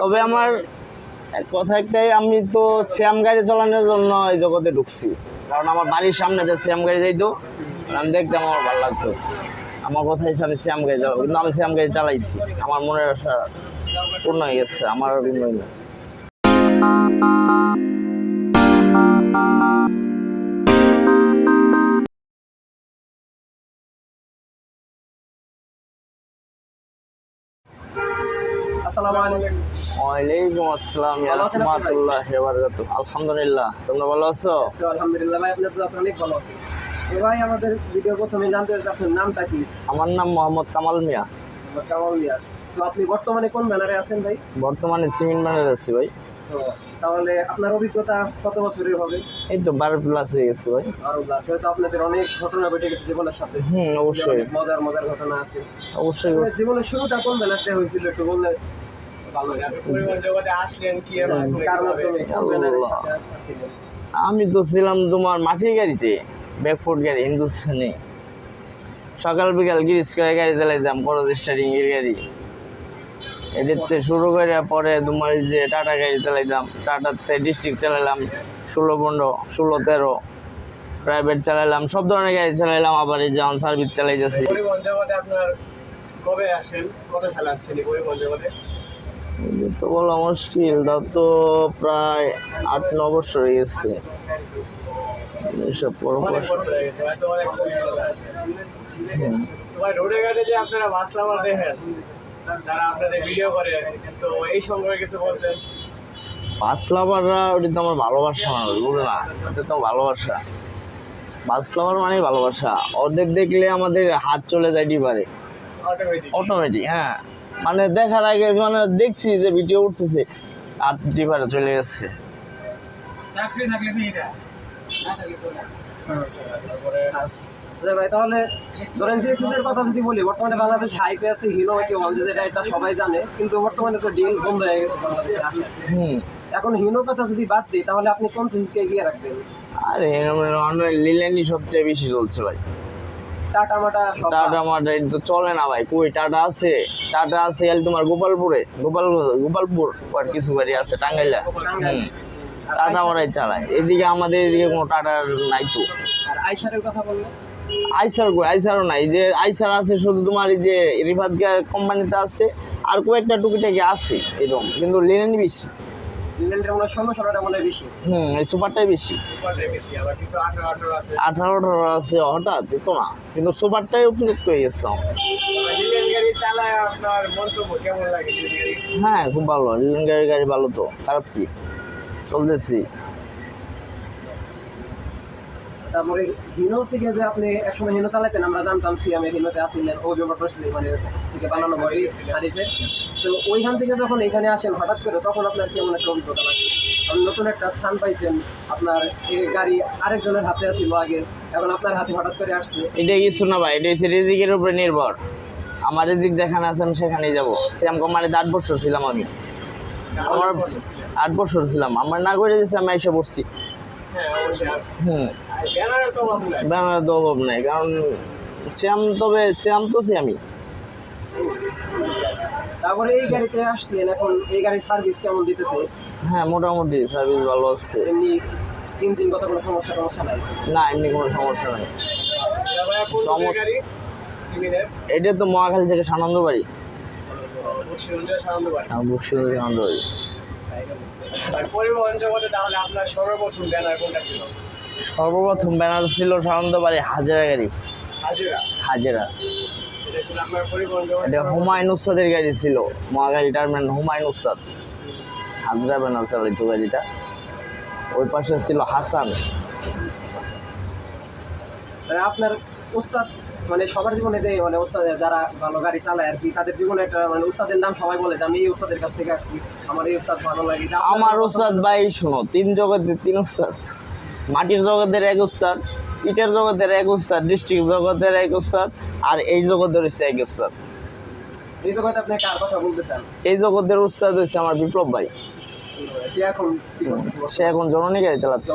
তবে আমার কথা একটাই, আমি তো শ্যাম গাড়ি চালানোর জন্য এই জগতে ঢুকছি। কারণ আমার বাড়ির সামনে যে শ্যাম গাড়ি যাইতো, আমি দেখতাম আমার ভালো লাগতো। আমার কথা হিসেবে আমি শ্যাম গাড়ি চালাবো, কিন্তু আমি শ্যাম গাড়ি চালাইছি। আমার মনের আশা পূর্ণ হয়ে গেছে, আমার আর। আসসালামু আলাইকুম। ওয়ালাইকুম আসসালাম বারাকাতুহু। আলহামদুলিল্লাহ তোমরা ভালো আছো? আলহামদুলিল্লাহ ভাই আপনার তো অনেক ভালো আছেন। ভাই আমাদের ভিডিও প্রথমে জানতে চাই আপনার নামটা কি? আমার নাম মোহাম্মদ কামাল মিয়া। কামাল মিয়া। তো আপনি বর্তমানে কোন ব্যানারে আছেন ভাই? বর্তমানে সিমেন্ট ম্যানের আছি ভাই। তাহলে আপনার অভিজ্ঞতা কত বছরের হবে? এই তো বারো প্লাস হয়ে গেছে ভাই। বারো লাস্ট হয়তো আপনাদের অনেক ঘটনা ঘটে গেছে জীবনের সাথে। হুম অবশ্যই। মজার মজার ঘটনা আছে। অবশ্যই জীবনের শুরুটা কোন ব্যানারটা হয়েছিল একটু বললে আমি তো ছিলাম তোমার মাটির গাড়িতে ব্যাকফুট গাড়ি হিন্দুস্তানি। সকাল বিকাল গিরিস করে গাড়ি চালাইতাম বড় স্টারিং এর গাড়ি। এদের শুরু করে পরে তোমার এই যে টাটা গাড়ি চালাইতাম টাটাতে ডিস্ট্রিক্ট চালাইলাম ষোলো পনেরো ষোলো তেরো। প্রাইভেট চালাইলাম সব ধরনের গাড়ি চালাইলাম আবার এই যেমন সার্ভিস চালাইতেছি। কবে আসেন? কত সালে আসছেন তো বলা মুশকিল তাও তো প্রায় আট ন বছর হয়ে গেছে। এসব পর অনেক বছর গেছে হয়তো অনেক অভিজ্ঞতা আছে তো ভাই রোডে ঘাটে যে আপনারা বাস নামার দেখেন যারা আপনাদের ভিডিও করে তো এই সম্পর্কে কিছু বলতেন বাস ওটা তো আমার ভালোবাসা না বুঝলো না ওটা তো ভালোবাসা। মানে ভালোবাসা। ওদের দেখলে আমাদের হাত চলে যায় ডিবারে অটোমেটিক অটোমেটিক হ্যাঁ। মানে দেখার আগে মানে দেখছি যে ভিডিও উঠতেছে আর ডিবারে চলে গেছে। চাকরি থাকলে এটা না থাকলে তো না। আচ্ছা ভাই তাহলে ধরেন এর কথা যদি বলি বর্তমানে বাংলাদেশ হাইপে আছে হিনো হচ্ছে ওয়ান যেটা এটা সবাই জানে কিন্তু বর্তমানে তো ডিল বন্ধ হয়ে গেছে হুম। এখন হিনো কথা যদি বাদ দিই তাহলে আপনি কোন জিনিসকে এগিয়ে রাখবেন? আরে লিলেনি সবচেয়ে বেশি চলছে ভাই। টাটা মাটা টাটা মাটা এটা তো চলে না ভাই। কই টাটা আছে? টাটা আছে খালি তোমার গোপালপুরে। গোপাল গোপালপুর আর কিছু গাড়ি আছে টাঙ্গাইলা। টাটা ওরাই চালায়। এদিকে আমাদের এদিকে কোনো টাটা নাই তো। আর আইসারের কথা বললে আইসার কই? আইসারও নাই। যে আইসার আছে শুধু তোমার এই যে রিফাত কোম্পানিতে আছে আর কয়েকটা টুকিটাকি আছে এরকম। কিন্তু লেনেন বেশি। ইংল্যান্ডের মনে হয় ষোলো ষোলোটা মনে হয় বেশি। হুম এই সুপারটাই বেশি। আঠারো আঠারো আছে। হঠাৎ তো না। কিন্তু সুপারটাই হয়ে গেছে হ্যাঁ খুব ভালো। লিলেন গাড়ি গাড়ি ভালো তো খারাপ কি? চলতেছি। তারপরে হিনো থেকে যে আপনি একসময় হিনো চালাতেন আমরা জানতাম সিএমে হিনোতে আসিলেন ও ছিল মানে থেকে বানানো বডি হারিতে তো ওইখান থেকে যখন এখানে আসেন হঠাৎ করে তখন আপনার কেমন একটা অভিজ্ঞতা লাগছে? আপনি নতুন একটা স্থান পাইছেন আপনার গাড়ি আরেকজনের হাতে আছিল আগে এখন আপনার হাতে হঠাৎ করে আসছে। এটা কিছু না ভাই এটা হচ্ছে রেজিকের উপরে নির্ভর। আমার রেজিক যেখানে আছে আমি সেখানেই যাব। শ্যাম কোম্পানিতে আট বছর ছিলাম আমি। আমার আট বছর ছিলাম। আমার না করে দিয়েছে আমি এসে পড়ছি। হ্যাঁ হুম। ব্যানারের তো অভাব নাই। ব্যানার তো অভাব নেই কারণ শ্যাম তবে শ্যাম তো শ্যামই তারপরে এই গাড়িতে আসছেন এখন এই গাড়ির সার্ভিস কেমন দিতেছে? হ্যাঁ মোটামুটি সার্ভিস ভালো আছে। এমনি ইঞ্জিন কত কোনো সমস্যা সমস্যা নাই? না এমনি কোনো সমস্যা নেই। সমস্যা- এটা তো মহাখালী থেকে সানন্দ বাড়ি সানন্দ বাড়ি পরিবহন জগতে তাহলে আপনার সর্বপ্রথম ব্যানার কোনটা ছিল? সর্বপ্রথম ব্যানার ছিল সানন্দ বাড়ি হাজারা গাড়ি। হাজিরা? এটা হুমায়ুন উস্তাদের গাড়ি ছিল। হুমায়ুন উস্তাদ। হাজরা ব্যানার চালাইতো গাড়িটা। ওই পাশে ছিল হাসান। মানে আপনার ওস্তাদ মানে সবার জীবনে যে মানে ওস্তাদ যারা ভালো গাড়ি চালায় আর কি তাদের জীবনে একটা মানে ওস্তাদের নাম সবাই বলে যে আমি এই ওস্তাদের কাছ থেকে আসছি। আমার এই ওস্তাদ ভালো লাগে। আমার উস্তাদ ভাই শোনো তিন জগতের তিন উস্তাদ। মাটির জগতের এক উস্তাদ। ইটের জগতের এক উস্তাদ ডিস্ট্রিক্ট জগতের এক উস্তাদ আর এই জগতের হচ্ছে এক উস্তাদ। এই জগতে আপনি কার কথা বলতে চান? এই জগতের উস্তাদ হচ্ছে আমার বিপ্লব ভাই। সে এখন সে এখন জননী গাড়ি চালাচ্ছে।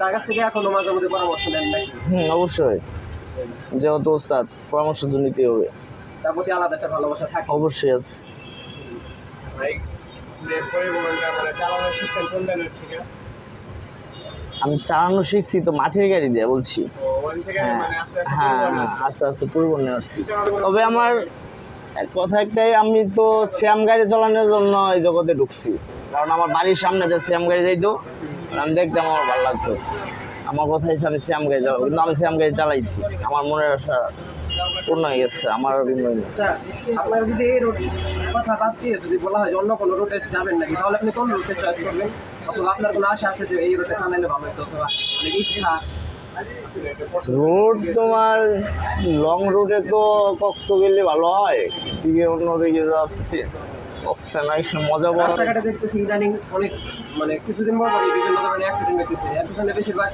তার কাছ থেকে এখনও মাঝে মধ্যে পরামর্শ নেন হুম অবশ্যই। যেহেতু উস্তাদ পরামর্শ তো নিতে হবে। তার প্রতি আলাদা একটা ভালোবাসা থাকে। অবশ্যই আছে। ভাই পরিবহনটা মানে চালানো শিখছেন কোন লাইনের থেকে? আমি চালানো শিখছি তো মাঠের গাড়ি দিয়ে বলছি। হ্যাঁ আস্তে আস্তে হ্যাঁ আস্তে আস্তে পরিবহনে আসছি। তবে আমার কথা একটাই, আমি তো শ্যাম গাড়ি চালানোর জন্য এই জগতে ঢুকছি। কারণ আমার বাড়ির সামনে যে শ্যাম গাড়ি যাইতো আমি দেখতাম আমার ভালো লাগতো। আমার কথা আমি শ্যাম গাড়ি চালাবো, কিন্তু আমি শ্যাম গাড়ি চালাইছি। আমার মনের আশা পূর্ণ হয়ে গেছে আমার আর আচ্ছা আপনার যদি এই রুট কথা বাদ দিয়ে যদি বলা হয় যে অন্য কোনো রুটে যাবেন নাকি তাহলে আপনি কোন রুটে চয়েস করবেন? অথবা আপনার কোনো আশা আছে যে এই রুটে চালাইলে ভালো হতো অথবা মানে ইচ্ছা? রুট তোমার লং রুটে তো কক্স গেলে ভালো হয় দিকে অন্য দিকে যাচ্ছে কক্সে না একটু মজা পাওয়া রাস্তাঘাটে দেখতেছি ইদানিং অনেক মানে কিছুদিন পর পরই বিভিন্ন ধরনের অ্যাক্সিডেন্ট হইতেছে। এর পিছনে বেশিরভাগ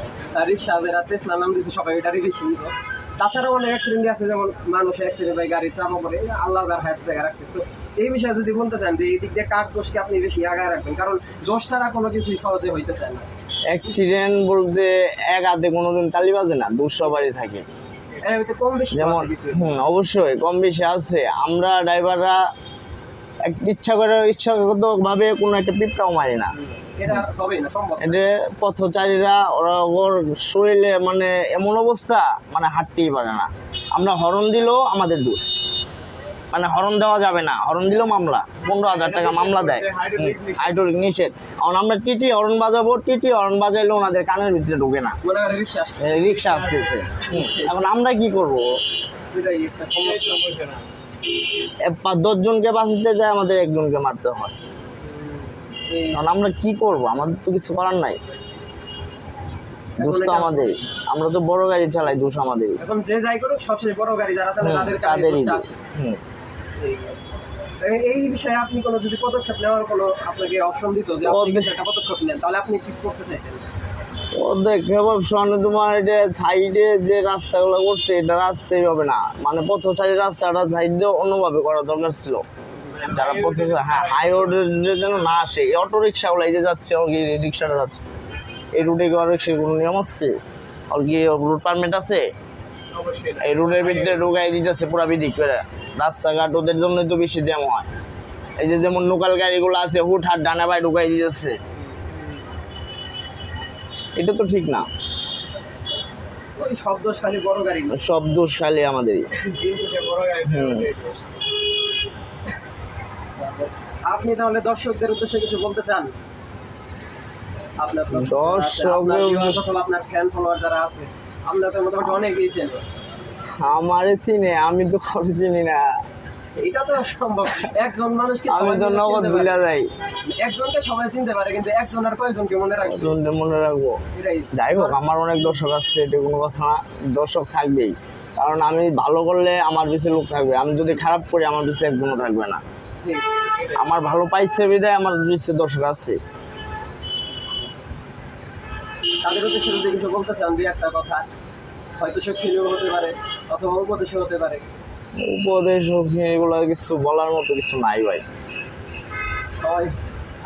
রিক্সা যারা তেসলা নাম দিচ্ছে সবাই এটারই বেশি তাছাড়াও অনেক অ্যাক্সিডেন্ট আছে যেমন মানুষ অ্যাক্সিডেন্ট হয় গাড়ি চাপা পড়ে আল্লাহ যার হায়াত জায়গা রাখছে। তো এই বিষয়ে যদি বলতে চান যে এই দিক দিয়ে কার দোষকে আপনি বেশি আগায় রাখবেন? কারণ দোষ ছাড়া কোনো কিছুই সহজে হইতেছে না। অ্যাক্সিডেন্ট বলতে এক হাতে কোনোদিন তালি বাজে না বাড়ি থাকে। কম বেশি যেমন অবশ্যই কম বেশি আছে। আমরা ড্রাইভাররা ইচ্ছা করে ইচ্ছাগত ভাবে কোনো একটা পিপটাও মারি না। এটা পথচারীরা ওরা ওর শরীরে মানে এমন অবস্থা মানে হাঁটতেই পারে না। আমরা হরন দিলেও আমাদের দোষ। মানে হরন দেওয়া যাবে না। হরন দিলেও মামলা। পনেরো হাজার টাকা মামলা দেয়। হাইড্রোলিক নিষেধ। এখন আমরা টিটি হরন বাজাবো টিটি হরন বাজাইলে ওনাদের কানের ভিতরে ঢুকে না। রিক্সা আসতেছে। এখন আমরা কি করব? সমস্যা। দশজনকে বাঁচাতে যায় আমাদের একজনকে মারতে হয়। কারণ আমরা কি করব? আমাদের তো কিছু করার নাই। দোষ তো আমাদের আমরা তো বড় গাড়ি চালাই দোষ আমাদের এখন যে যাই করুক সবচেয়ে বড় গাড়ি যারা চালায় তাদের তাদেরই হুম। এই- বিষয়ে আপনি কোনো যদি পদক্ষেপ নেওয়ার কোনো আপনাকে অপশন দিত যে আপনি একটা পদক্ষেপ নেন তাহলে আপনি কি করতে চাইতেন? তোমার এটা সাইডে যে রাস্তাগুলো করছে এটা রাস্তাই হবে না। মানে পথ পথচারী রাস্তাটা সাইড অন্যভাবে করা দরকার ছিল। যারা পথচারী হ্যাঁ হাই রোডে যেন না আসে এই অটো রিক্সাগুলো এই যে যাচ্ছে ওর কি রিক্সাটা যাচ্ছে। এই রুটে কি রিক্সার কোনো নিয়ম আছে? ওর কি রুট পারমিট আছে? এই রুটের ভিতরে ঢুকাই দিতেছে পুরা বিদিক করে। রাস্তাঘাট ওদের জন্যই তো বেশি জ্যাম হয়। এই যে যেমন লোকাল গাড়িগুলো আছে হুট হাট ডানা বাই ঢুকাই দিতেছে। এটা তো ঠিক না। ওই শব্দ খালি বড় গাড়ি। সব দোষ খালি আমাদেরই বড় গাড়ি। আপনি তাহলে দর্শকদের উদ্দেশ্যে কিছু বলতে চান? আপনার আপনার ফ্যান ফলোয়ার যারা আছে আপনার তো মোটামুটি অনেকেই চেনে। আমারে চিনে আমি তো কাউকে চিনি না। এটা তো সম্ভব একজন মানুষকে আমি তো নগদ যাই। একজনকে সবাই চিনতে পারে কিন্তু একজন আর কয়জনকে মনে রাখবে? মনে রাখব। যাই হোক আমার অনেক দর্শক আছে এটা কোনো কথা না। দর্শক থাকবেই। কারণ আমি ভালো করলে আমার পিছিয়ে লোক থাকবে। আমি যদি খারাপ করি আমার পিছিয়ে একজনও থাকবে না। আমার ভালো পাইছে বিদায় আমার নিচে দর্শক আছে। তাদের উদ্দেশ্যে যদি কিছু বলতে চান দুই একটা কথা। হয়তো সে খেলেও হতে পারে অথবা উপদেশ হতে পারে। উপদেশ এগুলো কিছু বলার মতো কিছু নাই ভাই।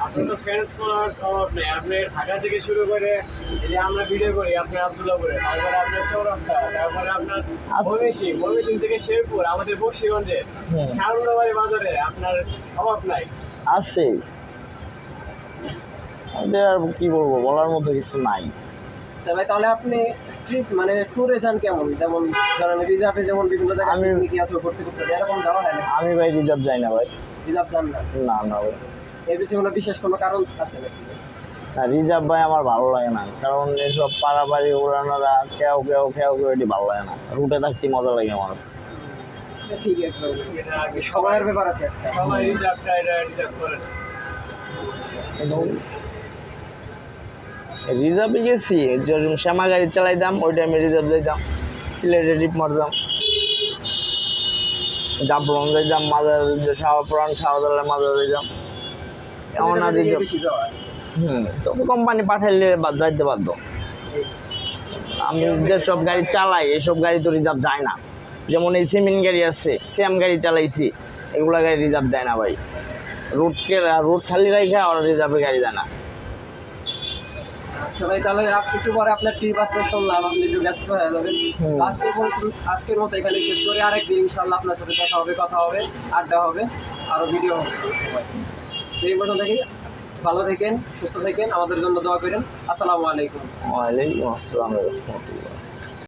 আপনি তো ফ্রেন্ডস ফলোয়ার অভাব নেই। আপনি ঢাকা থেকে শুরু করে যে আমরা ভিডিও করি আপনি আব্দুল্লাপুরে তারপরে আপনার চৌরাস্তা তারপরে আপনার। ময়মনসিং ময়মনসিং থেকে শেরপুর আমাদের বক্সিগঞ্জে হুম। বাজারে আপনার অভাব নাই। আছে। আর কি বলব বলার মতো কিছু নাই। তা ভাই তাহলে আপনি ট্রিপ মানে ট্যুরে যান কেমন? যেমন ধরেন রিজার্ভে যেমন বিভিন্ন জায়গায় আমি- পিকনিক অথবা ঘুরতে ঘুরতে এরকম যাওয়া হয় না আমি ভাই রিজার্ভ যাই না ভাই। রিজার্ভ যান না? না না ভাই। এর পিছনে কোনো বিশেষ কোনো কারণ আছে নাকি? না রিজার্ভ ভাই আমার ভালো লাগে না। কারণ এসব পাড়াপাড়ি উড়ানোরা কেউ কেউ কেউ কেউ এটি ভালো লাগে না। রুটে থাকতে মজা লাগে আমার এটা ঠিক আগে সময়ের ব্যাপার আছে সবাই রিজার্ভ করে না। রিজার্ভে গেছি যেরকম শ্যামা গাড়ি চালাইতাম ওই টাইমে রিজার্ভ যাইতাম। সিলেটে ট্রিপ মারতাম। জাফলং যাইতাম মাজার শাহ পুরান শাহদালের মাজার যাইতাম। সিলেটের রিজার্ভ হুম তবে কোম্পানি পাঠাইলে যাইতে বাধ্য। আমি যেসব গাড়ি চালাই এসব গাড়ি তো রিজার্ভ যায় না। যেমন এই সিমেন্ট গাড়ি আছে সেম গাড়ি চালাইছি এগুলা গাড়ি রিজার্ভ দেয় না ভাই। রুটকে রুট খালি রাখে আর রিজার্ভে গাড়ি দেয় না। আচ্ছা ভাই তাহলে একটু পরে আপনার ট্রিপ আছে শুনলাম আপনি একটু ব্যস্ত হয়ে যাবেন। আজকে আজকের মতো এখানে শেষ করি। আরেকদিন ইনশাল্লাহ আপনার সাথে দেখা হবে কথা হবে আড্ডা হবে আরও ভিডিও হবে। এই দেখি। ভালো থাকেন, সুস্থ থাকেন, আমাদের জন্য দোয়া করেন। আসসালামু আলাইকুম। ওয়ালাইকুম আসসালাম রহমতুল্লাহ।